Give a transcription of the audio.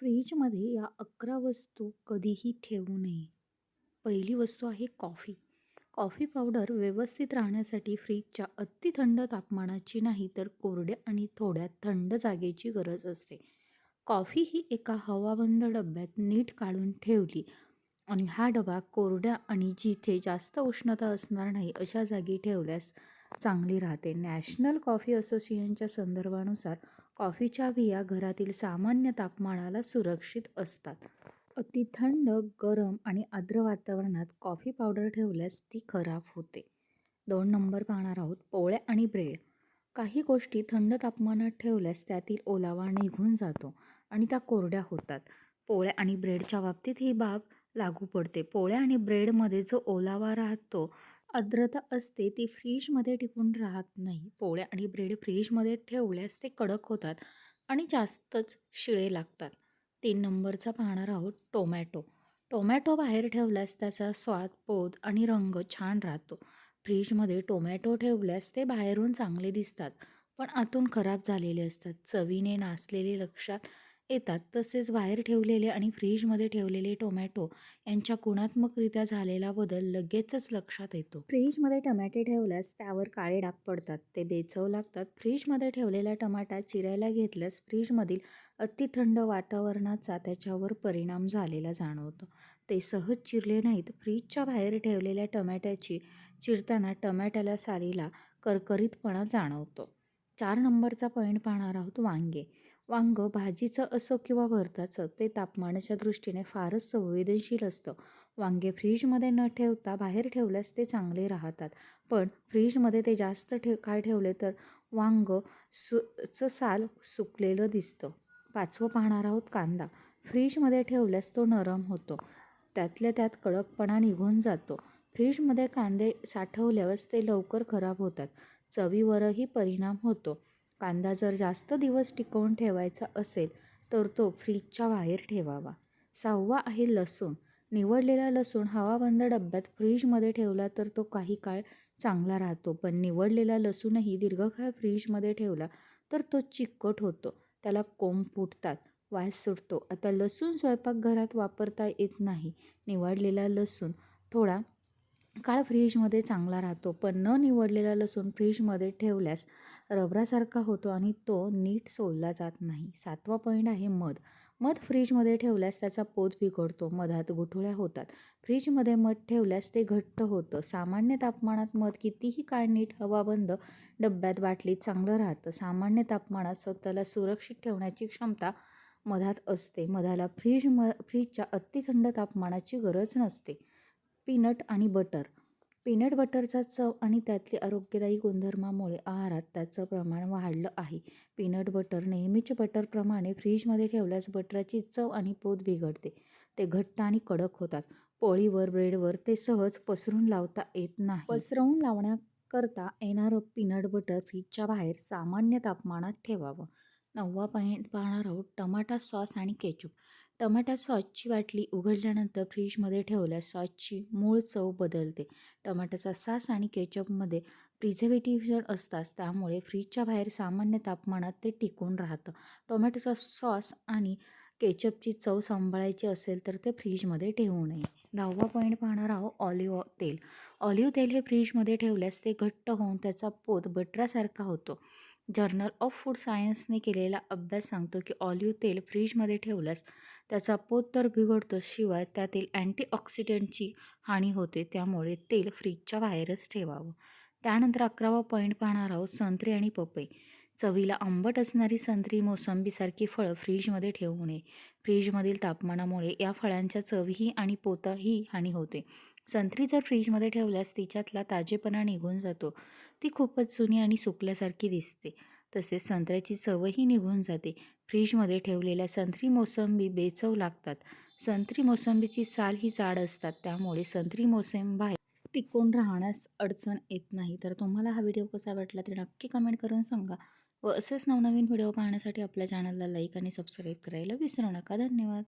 फ्रीजमध्ये या अकरा वस्तू कधीही ठेवू नये. पहिली वस्तू आहे कॉफी. कॉफी पावडर व्यवस्थित राहण्यासाठी फ्रीजच्या अति थंड तापमानाची नाही तर कोरड्या आणि थोड्या थंड जागेची गरज असते. कॉफी ही एका हवाबंद डब्यात नीट काढून ठेवली आणि हा डबा कोरड्या आणि जिथे जास्त उष्णता असणार नाही अशा जागी ठेवल्यास चांगली राहते. नॅशनल कॉफी असोसिएशनच्या संदर्भानुसार कॉफीच्या बिया घरातील सामान्य तापमानाला सुरक्षित असतात. अति थंड गरम आणि आर्द्र वातावरणात कॉफी पावडर ठेवल्यास ती खराब होते. दोन नंबर पाहणार आहोत. पोळ्या आणि ब्रेड. काही गोष्टी थंड तापमानात ठेवल्यास त्यातील ओलावा निघून जातो आणि त्या कोरड्या होतात. पोळ्या आणि ब्रेडच्या बाबतीत ही बाब लागू पडते. पोळ्या आणि ब्रेडमध्ये जो ओलावा राहतो आर्द्रता असते ती फ्रीजमध्ये टिकून राहत नाही. पोळ्या आणि ब्रेड फ्रीजमध्ये ठेवल्यास ते कडक होतात आणि जास्तच शिळे लागतात. तीन नंबरचा पाहणार आहोत टोमॅटो. टोमॅटो बाहेर ठेवल्यास त्याचा स्वाद पोत आणि रंग छान राहतो. फ्रीजमध्ये टोमॅटो ठेवल्यास ते बाहेरून चांगले दिसतात पण आतून खराब झालेले असतात. चवीने नासलेले लक्षात येतात. तसेच बाहेर ठेवलेले आणि फ्रीजमध्ये ठेवलेले टोमॅटो यांच्या गुणात्मकरित्या झालेला बदल लगेचच लक्षात येतो. फ्रीजमध्ये टमाटे ठेवल्यास त्यावर काळे डाग पडतात. ते बेचव लागतात. फ्रीजमध्ये ठेवलेला टमाटा चिरायला घेतल्यास फ्रीजमधील अतिथंड वातावरणाचा त्याच्यावर परिणाम झालेला जाणवतो. ते सहज चिरले नाहीत. फ्रीजच्या बाहेर ठेवलेल्या टमाट्याची चिरताना टमाट्याला सालीला करकरीतपणा जाणवतो. चार नंबरचा पॉईंट पाहणार आहोत वांगे. वांग भाजीचं असो किंवा भरताचं ते तापमानाच्या दृष्टीने फारच संवेदनशील असतं. वांगे फ्रीजमध्ये न ठेवता बाहेर ठेवल्यास ते चांगले राहतात. पण फ्रीजमध्ये ते जास्त ठे काय ठेवले तर वांग सु चं साल सुकलेलं दिसतं. पाचवं पाहणार आहोत कांदा. फ्रीजमध्ये ठेवल्यास तो नरम होतो. त्यातल्या त्यात कडकपणा निघून जातो. फ्रीजमध्ये कांदे साठवल्यावर ते लवकर खराब होतात. चवीवरही परिणाम होतो. कांदा जर जास्त दिवस टिकवून ठेवायचा असेल तर तो फ्रीजच्या बाहेर ठेवावा. सहावा आहे लसूण. निवडलेला लसूण हवाबंद डब्यात फ्रीजमध्ये ठेवला तर तो काही काळ चांगला राहतो. पण निवडलेला लसूणही दीर्घकाळ फ्रीजमध्ये ठेवला तर तो चिकट होतो. त्याला कोंब फुटतात वास सुटतो. आता लसूण स्वयंपाकघरात वापरता येत नाही. निवडलेला लसूण थोडा काळ फ्रीजमध्ये चांगला राहतो पण न निवडलेला लसूण फ्रीजमध्ये ठेवल्यास रबरासारखा होतो आणि तो नीट सोलला जात नाही. सातवा पॉईंट आहे मध. मध फ्रीजमध्ये ठेवल्यास त्याचा पोत बिघडतो मधात गुठुळ्या होतात. फ्रीजमध्ये मध ठेवल्यास ते घट्ट होतं. सामान्य तापमानात मध कितीही काळ नीट हवाबंद डब्यात बाटलीत चांगलं राहतं. सामान्य तापमानात स्वतःला सुरक्षित ठेवण्याची क्षमता मधात असते. मधाला फ्रीज म फ्रीजच्या अतिथंड तापमानाची गरज नसते. पीनट आणि बटर. पीनट बटरचा चव आणि त्यातली आरोग्यदायी गुणधर्मामुळे आहारात त्याचं प्रमाण वाढलं आहे. पीनट बटर नेहमीच्या बटरप्रमाणे फ्रीजमध्ये ठेवल्यास बटराची चव आणि पोत बिघडते. ते घट्ट आणि कडक होतात. पोळीवर ब्रेडवर ते सहज पसरून लावता येत नाही. पसरवून लावण्याकरता येणारं पीनट बटर फ्रीजच्या बाहेर सामान्य तापमानात ठेवावं. नववा पॉईंट पाहणार आहोत टमाटा सॉस आणि केचूप. टमाटा सॉसची बाटली उघडल्यानंतर फ्रीजमध्ये ठेवल्यास सॉसची मूळ चव बदलते. टमाट्याचा सास आणि केचपमध्ये प्रिझर्वेटिव्ह असतात त्यामुळे फ्रीजच्या बाहेर सामान्य तापमानात ते टिकून राहतं. टोमॅटोचा सॉस आणि केचपची चव सांभाळायची असेल तर ते फ्रीजमध्ये ठेवू नये. दहावा पॉईंट पाहणार आहोत ऑलिव्ह तेल. ऑलिव्ह तेल हे फ्रीजमध्ये ठेवल्यास ते घट्ट होऊन त्याचा पोत बटरासारखा होतो. जर्नल ऑफ फूड सायन्सने केलेला अभ्यास सांगतो की ऑलिव्ह तेल फ्रीजमध्ये ठेवल्यास त्याचा पोत तर बिघडतो शिवाय त्यातील अँटीऑक्सिडंटची हानी होते त्यामुळे तेल फ्रीजच्या बाहेरच ठेवावं. त्यानंतर अकरावा पॉईंट पाहणार आहोत संत्री आणि पपई. चवीला आंबट असणारी संत्री मोसंबीसारखी फळं फ्रीजमध्ये ठेवू नये. फ्रीजमधील तापमानामुळे या फळांच्या चवीही आणि पोताही हानी होते. संत्री जर फ्रीजमध्ये ठेवल्यास तिच्यातला ताजेपणा निघून जातो. ती खूपच जुनी आणि सुकल्यासारखी दिसते. तसेच संत्र्याची चवही निघून जाते. फ्रीजमध्ये ठेवलेल्या संत्री मोसंबी बेचव लागतात. संत्री मोसंबीची साल ही जाड असतात त्यामुळे संत्री मोसंबा टिकून राहण्यास अडचण येत नाही. तर तुम्हाला हा व्हिडिओ कसा वाटला ते नक्की कमेंट करून सांगा. व असेच नवनवीन व्हिडिओ पाहण्यासाठी आपल्या चॅनलला लाईक आणि सबस्क्राईब करायला विसरू नका. धन्यवाद.